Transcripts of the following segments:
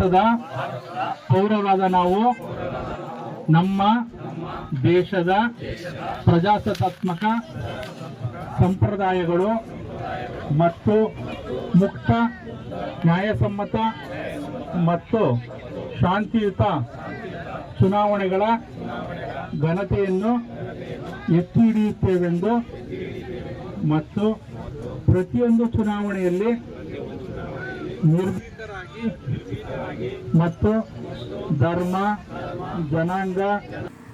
ಭಾರತದ ಪೌರವಾದ ನಾವು ನಮ್ಮ ದೇಶದ ಪ್ರಜಾಸತ್ತಾತ್ಮಕ ಸಂಪ್ರದಾಯಗಳು ಮತ್ತು ಮುಕ್ತ, ನ್ಯಾಯಸಮ್ಮತ ಮತ್ತು ಶಾಂತಿಯುತ ಚುನಾವಣೆಗಳ ಘನತೆಯನ್ನು ಎತ್ತಿ ಹಿಡಿಯುತ್ತೇವೆಂದು ಮತ್ತು ಪ್ರತಿಯೊಂದು ಚುನಾವಣೆಯಲ್ಲಿ ನಿರ್ಭೀತರಾಗಿ ಮತ್ತು ಧರ್ಮ ಜನಾಂಗ.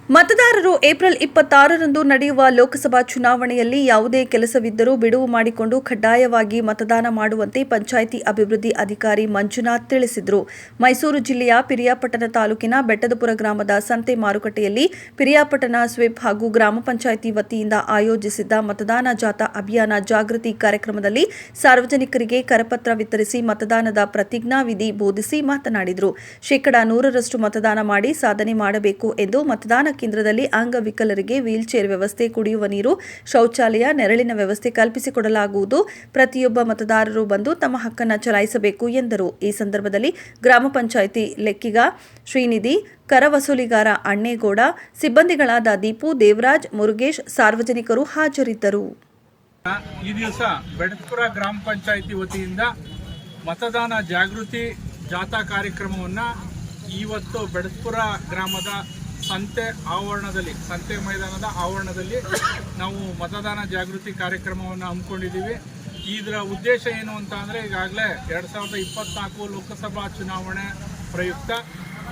ಮತದಾರರು ಏಪ್ರಿಲ್ ಇಪ್ಪತ್ತಾರರಂದು ನಡೆಯುವ ಲೋಕಸಭಾ ಚುನಾವಣೆಯಲ್ಲಿ ಯಾವುದೇ ಕೆಲಸವಿದ್ದರೂ ಬಿಡುವು ಮಾಡಿಕೊಂಡು ಕಡ್ಡಾಯವಾಗಿ ಮತದಾನ ಮಾಡುವಂತೆ ಪಂಚಾಯಿತಿ ಅಭಿವೃದ್ಧಿ ಅಧಿಕಾರಿ ಮಂಜುನಾಥ್ ತಿಳಿಸಿದರು. ಮೈಸೂರು ಜಿಲ್ಲೆಯ ಪಿರಿಯಾಪಟ್ಟಣ ತಾಲೂಕಿನ ಬೆಟ್ಟದಪುರ ಗ್ರಾಮದ ಸಂತೆ ಮಾರುಕಟ್ಟೆಯಲ್ಲಿ ಪಿರಿಯಾಪಟ್ಟಣ ಸ್ವಿಪ್ ಹಾಗೂ ಗ್ರಾಮ ಪಂಚಾಯಿತಿ ವತಿಯಿಂದ ಆಯೋಜಿಸಿದ್ದ ಮತದಾನ ಜಾಥಾ ಅಭಿಯಾನ ಜಾಗೃತಿ ಕಾರ್ಯಕ್ರಮದಲ್ಲಿ ಸಾರ್ವಜನಿಕರಿಗೆ ಕರಪತ್ರ ವಿತರಿಸಿ ಮತದಾನದ ಪ್ರತಿಜ್ಞಾವಿಧಿ ಬೋಧಿಸಿ ಮಾತನಾಡಿದರು. ಶೇಕಡಾ ನೂರರಷ್ಟು ಮತದಾನ ಮಾಡಿ ಸಾಧನೆ ಮಾಡಬೇಕು ಎಂದು ಮತದಾನ ಕೇಂದ್ರದಲ್ಲಿ ಅಂಗವಿಕಲರಿಗೆ ವೀಲ್ಚೇರ್ ವ್ಯವಸ್ಥೆ, ಕುಡಿಯುವ ನೀರು, ಶೌಚಾಲಯ, ನೆರಳಿನ ವ್ಯವಸ್ಥೆ ಕಲ್ಪಿಸಿಕೊಡಲಾಗುವುದು. ಪ್ರತಿಯೊಬ್ಬ ಮತದಾರರು ಬಂದು ತಮ್ಮ ಹಕ್ಕನ್ನು ಚಲಾಯಿಸಬೇಕು ಎಂದರು. ಈ ಸಂದರ್ಭದಲ್ಲಿ ಗ್ರಾಮ ಪಂಚಾಯಿತಿ ಲೆಕ್ಕಿಗ ಶ್ರೀನಿಧಿ ಕರ ವಸೂಲಿಗಾರ ಅಣ್ಣೇಗೌಡ, ಸಿಬ್ಬಂದಿಗಳಾದ ದೀಪು, ದೇವರಾಜ್, ಮುರುಗೇಶ್ ಸಾರ್ವಜನಿಕರು ಹಾಜರಿದ್ದರು. ಈ ದಿವಸ ಬೆಡತ್ಪುರ ಗ್ರಾಮ ಪಂಚಾಯಿತಿ ವತಿಯಿಂದ ಮತದಾನ ಜಾಗೃತಿ ಜಾಥಾ ಕಾರ್ಯಕ್ರಮವನ್ನು ಇವತ್ತು ಬೆಡತ್ಪುರ ಗ್ರಾಮದ ಸಂತೆ ಆವರಣದಲ್ಲಿ, ಸಂತೆ ಮೈದಾನದ ಆವರಣದಲ್ಲಿ ನಾವು ಮತದಾನ ಜಾಗೃತಿ ಕಾರ್ಯಕ್ರಮವನ್ನು ಹಮ್ಮಿಕೊಂಡಿದ್ದೀವಿ. ಇದರ ಉದ್ದೇಶ ಏನು ಅಂತ ಅಂದರೆ ಈಗಾಗಲೇ ಎರಡು ಸಾವಿರದ ಇಪ್ಪತ್ನಾಲ್ಕು ಲೋಕಸಭಾ ಚುನಾವಣೆ ಪ್ರಯುಕ್ತ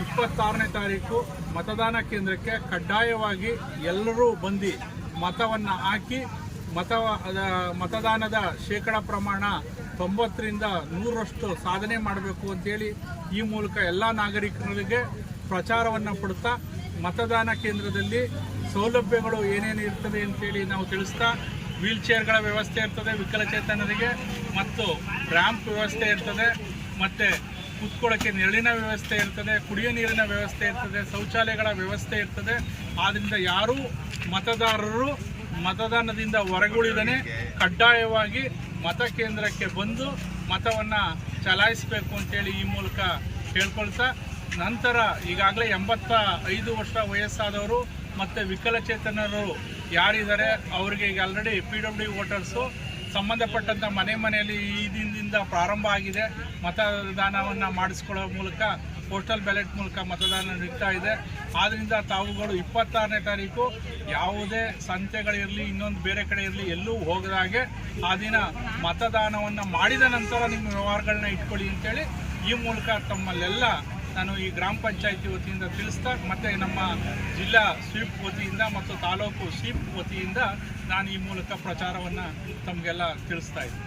ಇಪ್ಪತ್ತಾರನೇ ತಾರೀಕು ಮತದಾನ ಕೇಂದ್ರಕ್ಕೆ ಕಡ್ಡಾಯವಾಗಿ ಎಲ್ಲರೂ ಬಂದು ಮತವನ್ನು ಹಾಕಿ ಮತ ಮತದಾನದ ಶೇಕಡ ಪ್ರಮಾಣ ತೊಂಬತ್ತರಿಂದ ನೂರರಷ್ಟು ಸಾಧನೆ ಮಾಡಬೇಕು ಅಂತೇಳಿ ಈ ಮೂಲಕ ಎಲ್ಲ ನಾಗರಿಕರಿಗೆ ಪ್ರಚಾರವನ್ನು ಕೊಡ್ತಾ ಮತದಾನ ಕೇಂದ್ರದಲ್ಲಿ ಸೌಲಭ್ಯಗಳು ಏನೇನು ಇರ್ತದೆ ಅಂತೇಳಿ ನಾವು ತಿಳಿಸ್ತಾ, ವೀಲ್ ಚೇರ್ಗಳ ವ್ಯವಸ್ಥೆ ಇರ್ತದೆ ವಿಕಲಚೇತನರಿಗೆ ಮತ್ತು ರ್ಯಾಂಪ್ ವ್ಯವಸ್ಥೆ ಇರ್ತದೆ, ಮತ್ತು ಕುತ್ಕೊಳ್ಳೋಕ್ಕೆ ನೆರಳಿನ ವ್ಯವಸ್ಥೆ ಇರ್ತದೆ, ಕುಡಿಯೋ ನೀರಿನ ವ್ಯವಸ್ಥೆ ಇರ್ತದೆ, ಶೌಚಾಲಯಗಳ ವ್ಯವಸ್ಥೆ ಇರ್ತದೆ. ಆದ್ದರಿಂದ ಯಾರೂ ಮತದಾರರು ಮತದಾನದಿಂದ ಹೊರಗುಳಿದನೆ ಕಡ್ಡಾಯವಾಗಿ ಮತ ಕೇಂದ್ರಕ್ಕೆ ಬಂದು ಮತವನ್ನು ಚಲಾಯಿಸಬೇಕು ಅಂತೇಳಿ ಈ ಮೂಲಕ ಕೇಳ್ಕೊಳ್ತಾ ನಂತರ ಈಗಾಗಲೇ ಎಂಬತ್ತ ಐದು ವರ್ಷ ವಯಸ್ಸಾದವರು ಮತ್ತು ವಿಕಲಚೇತನರು ಯಾರಿದ್ದಾರೆ, ಅವರಿಗೆ ಈಗ ಆಲ್ರೆಡಿ ಪಿ ಡಬ್ಲ್ಯೂ ವೋಟರ್ಸು ಸಂಬಂಧಪಟ್ಟಂಥ ಮನೆ ಮನೆಯಲ್ಲಿ ಈ ದಿನದಿಂದ ಪ್ರಾರಂಭ ಆಗಿದೆ. ಮತದಾನವನ್ನು ಮಾಡಿಸ್ಕೊಳ್ಳೋ ಮೂಲಕ ಪೋಸ್ಟಲ್ ಬ್ಯಾಲೆಟ್ ಮೂಲಕ ಮತದಾನ ನಡೀತಾ ಇದೆ. ಆದ್ದರಿಂದ ತಾವುಗಳು ಇಪ್ಪತ್ತಾರನೇ ತಾರೀಕು ಯಾವುದೇ ಸಂತೆಗಳಿರಲಿ, ಇನ್ನೊಂದು ಬೇರೆ ಕಡೆ ಇರಲಿ, ಎಲ್ಲೂ ಹೋಗದ ಹಾಗೆ ಆ ದಿನ ಮತದಾನವನ್ನು ಮಾಡಿದ ನಂತರ ನಿಮ್ಮ ವ್ಯವಹಾರಗಳನ್ನ ಇಟ್ಕೊಳ್ಳಿ ಅಂತೇಳಿ ಈ ಮೂಲಕ ತಮ್ಮಲ್ಲೆಲ್ಲ ನಾನು ಈ ಗ್ರಾಮ ಪಂಚಾಯಿತಿ ವತಿಯಿಂದ ತಿಳಿಸ್ತಾ ಮತ್ತು ನಮ್ಮ ಜಿಲ್ಲಾ ಸ್ವೀಪ್ ವತಿಯಿಂದ ಮತ್ತು ತಾಲೂಕು ಸ್ವೀಪ್ ವತಿಯಿಂದ ನಾನು ಈ ಮೂಲಕ ಪ್ರಚಾರವನ್ನು ತಮಗೆಲ್ಲ ತಿಳಿಸ್ತಾ ಇದ್ದೀನಿ.